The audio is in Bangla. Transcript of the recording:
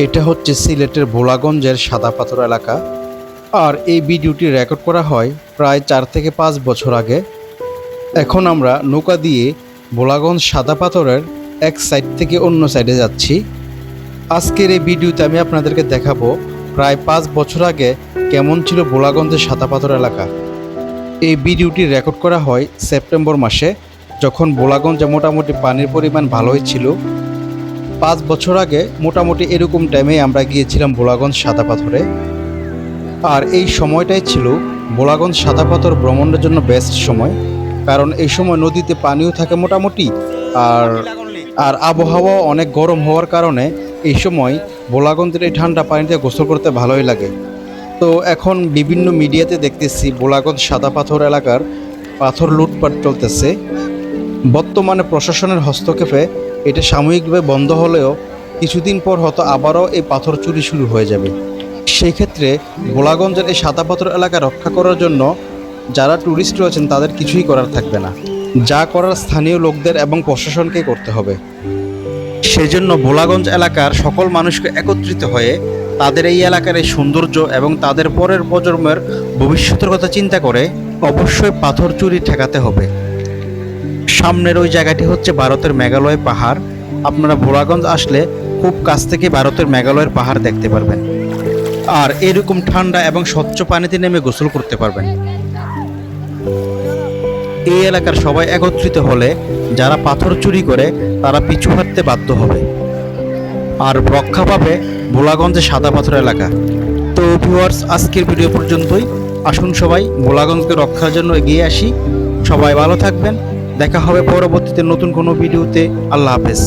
এটা হচ্ছে সিলেটের ভোলাগঞ্জের সাদা পাথর এলাকা। আর এই ভিডিওটি রেকর্ড করা হয় প্রায় চার থেকে পাঁচ বছর আগে। এখন আমরা নৌকা দিয়ে ভোলাগঞ্জ সাদা পাথরের এক সাইড থেকে অন্য সাইডে যাচ্ছি। আজকের এই ভিডিওতে আমি আপনাদেরকে দেখাবো প্রায় পাঁচ বছর আগে কেমন ছিল ভোলাগঞ্জের সাদা পাথর এলাকা। এই ভিডিওটি রেকর্ড করা হয় সেপ্টেম্বর মাসে, যখন ভোলাগঞ্জে মোটামুটি পানির পরিমাণ ভালোই ছিল। পাঁচ বছর আগে মোটামুটি এরকম টাইমে আমরা গিয়েছিলাম ভোলাগঞ্জ সাদা পাথরে। আর এই সময়টাই ছিল ভোলাগঞ্জ সাদা পাথর ভ্রমণের জন্য বেস্ট সময়। কারণ এই সময় নদীতে পানিও থাকে মোটামুটি, আর আর আবহাওয়া অনেক গরম হওয়ার কারণে এই সময় ভোলাগঞ্জের এই ঠান্ডা পানিতে গোসল করতে ভালোই লাগে। তো এখন বিভিন্ন মিডিয়াতে দেখতেছি ভোলাগঞ্জ সাদা পাথর এলাকার পাথর লুটপাট চলতেছে। বর্তমানে প্রশাসনের হস্তক্ষেপে এটা সাময়িকভাবে বন্ধ হলেও কিছুদিন পর হয়তো আবারও এই পাথর চুরি শুরু হয়ে যাবে। সেই ক্ষেত্রে ভোলাগঞ্জের এই সাদা পাথর এলাকা রক্ষা করার জন্য যারা ট্যুরিস্ট রয়েছেন, তাদের কিছুই করার থাকবে না। যা করার স্থানীয় লোকদের এবং প্রশাসনকে করতে হবে। সেজন্য ভোলাগঞ্জ এলাকার সকল মানুষকে একত্রিত হয়ে তাদের এই এলাকার এই সৌন্দর্য এবং তাদের পরের প্রজন্মের ভবিষ্যতের কথা চিন্তা করে অবশ্যই পাথর চুরি ঠেকাতে হবে। সামনের ওই জায়গাটি হচ্ছে ভারতের মেঘালয় পাহাড়। আপনারা ভোলাগঞ্জ আসলে খুব কাছ থেকে ভারতের মেঘালয়ের পাহাড় দেখতে পারবেন। আর এরকম ঠান্ডা এবং স্বচ্ছ পানিতে নেমে গোসল করতে পারবেন। এই এলাকার সবাই একত্রিত হলে যারা পাথর চুরি করে, তারা পিছু হাঁটতে বাধ্য হবে। আর রক্ষা পাবে ভোলাগঞ্জে সাদা পাথর এলাকা। তো ভিউয়ার্স আজকের ভিডিও পর্যন্তই। আসুন সবাই ভোলাগঞ্জকে রক্ষার জন্য এগিয়ে আসি। সবাই ভালো থাকবেন। দেখা হবে পরবর্তীতে নতুন কোনো ভিডিওতে। আল্লাহ হাফেজ।